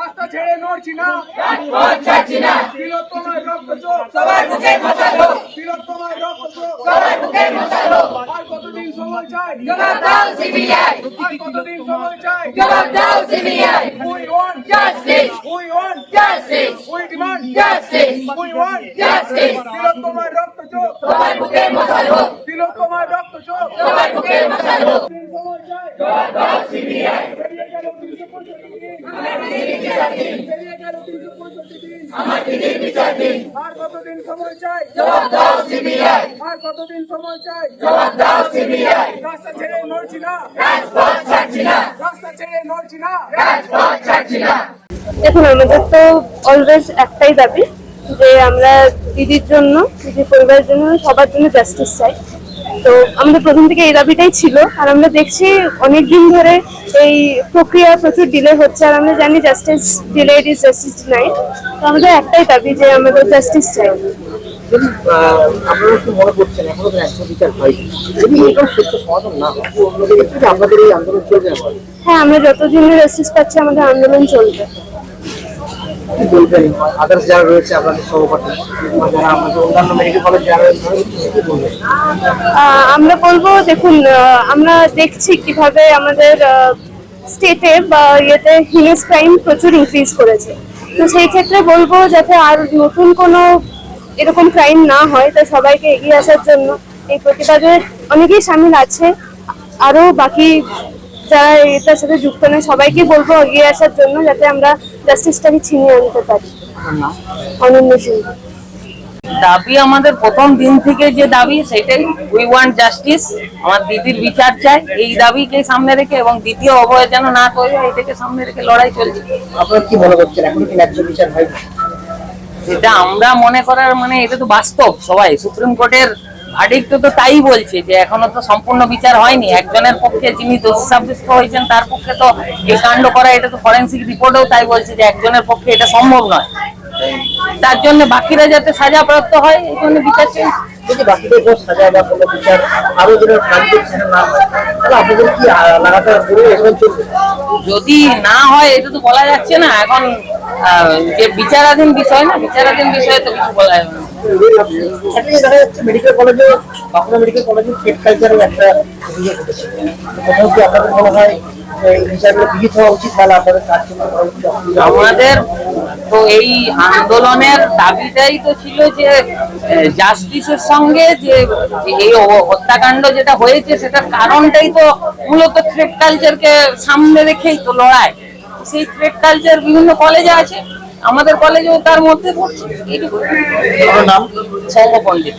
রাস্তা ছেড়ে নড়ছি না। তিলোত্তমার রক্ত চোখ। সবার বুকে মশালো তিলোত্তমার রক্ত চোখ। সবার বুকে মশালো আর কতদিন সময় চাই? জবাব দাও সিবিআই। আর কতদিন সময় চাই? জবাব দাও CBI. We want Justice! We want Justice! We demand Justice! We want Justice! তিলোত্তমার রক্ত চোখ। সবার বুকে মশালো তিলোত্তমার রক্ত চোখ। সবার বুকে মশালো দিন সময় চাই জবাব দাও সিবিআই বেরিয়ে গেল দেখুন, আমাদের তো অলওয়েজ একটাই দাবি যে আমরা দিদির জন্য, দিদির পরিবারের জন্য সবার জন্য জাস্টিস চাই। তো আমাদের প্রথম থেকে এই দাবিটাই ছিল। আর আমরা দেখছি অনেক দিন ধরে এই প্রক্রিয়া প্রচুর ডিলে হচ্ছে আর আমরা জানি justice delayed is justice denied তো আমাদের একটাই দাবি যে আমাদের জাস্টিস চাই। যদি আপনারা কি মনে করছেন এখনও তো একশো বিচার হয়নি। যদি এরকম সত্য সমাধান না হয় আপনাদের এই আন্দোলন চলবে হ্যাঁ আমরা যতদিন জাস্টিস পাচ্ছি আমাদের আন্দোলন চলবে। আদার্স যারা রয়েছে, আপনাদের সহপাঠী অন্যান্য মেডিকেল কলেজ যারা আমরা বলব, দেখুন আমরা দেখছি কীভাবে আমাদের স্টেটে বা ইয়েতে হিউম্যান ক্রাইম প্রচুর ইনক্রিজ করেছে। তো সেই ক্ষেত্রে বলব, যাতে আর নতুন কোনো এরকম ক্রাইম না হয়, তা সবাইকে এগিয়ে আসার জন্য এই প্রতিবাদে অনেকেই সামিল আছে। আরও বাকি যারা এটার সাথে যুক্ত নয়। সবাইকে বলব এগিয়ে আসার জন্য যাতে আমরা জাস্টিসটাকে ছিনিয়ে আনতে পারি। অনন্য সিংহ। দাবি আমাদের প্রথম দিন থেকে যে দাবি সেটাই। উই ওয়ান্ট জাস্টিস আমার দিদির বিচার চাই। এই দাবিকে সামনে রেখে এবং দ্বিতীয় অবয় যেন না হয় এটাকে সামনে রেখে লড়াই চলছে। আপনারা কি মনে করছেন? এখনও কি ন্যায্য বিচার হয়নি যেটা আমরা মনে করার মানে এটা তো বাস্তব সবাই। সুপ্রিম কোর্টের ভার্ডিক্ট তো তাই বলছে যে এখনও তো সম্পূর্ণ বিচার হয়নি। একজনের পক্ষে যিনি দোষী সাব্যস্ত হয়েছেন তার পক্ষে তো এই কাণ্ড করা এটা তো ফরেন্সিক রিপোর্টেও তাই বলছে যে একজনের পক্ষে এটা সম্ভব নয়। তার জন্য বাকিরা যাতে সাজাপ্রাপ্ত হয় এই জন্য বিচার যদি বাকিদের কোনো সাজা বা কোনো বিচার আরও যেন না হয় তাহলে আপনাদের কি লাগাতার করে এগুলো চলবে? যদি না হয় এটা তো বলা যাচ্ছে না। এখন আহ, যে বিচারাধীন বিষয় না বিচারাধীন বিষয়ে তো কিছু বলা যাবে না। আমাদের তো এই আন্দোলনের দাবিটাই তো ছিল যে জাস্টিসের সঙ্গে যে এই হত্যাকাণ্ড যেটা হয়েছে, সেটার কারণটাই তো মূলত থ্রেড কালচারকে সামনে রেখেই তো লড়াই। সেই থ্রেড কালচার বিভিন্ন কলেজে আছে। আমাদের কলেজেও তার মধ্যে পড়ছে। এইটুকু নাম? সৌম্য পণ্ডিত।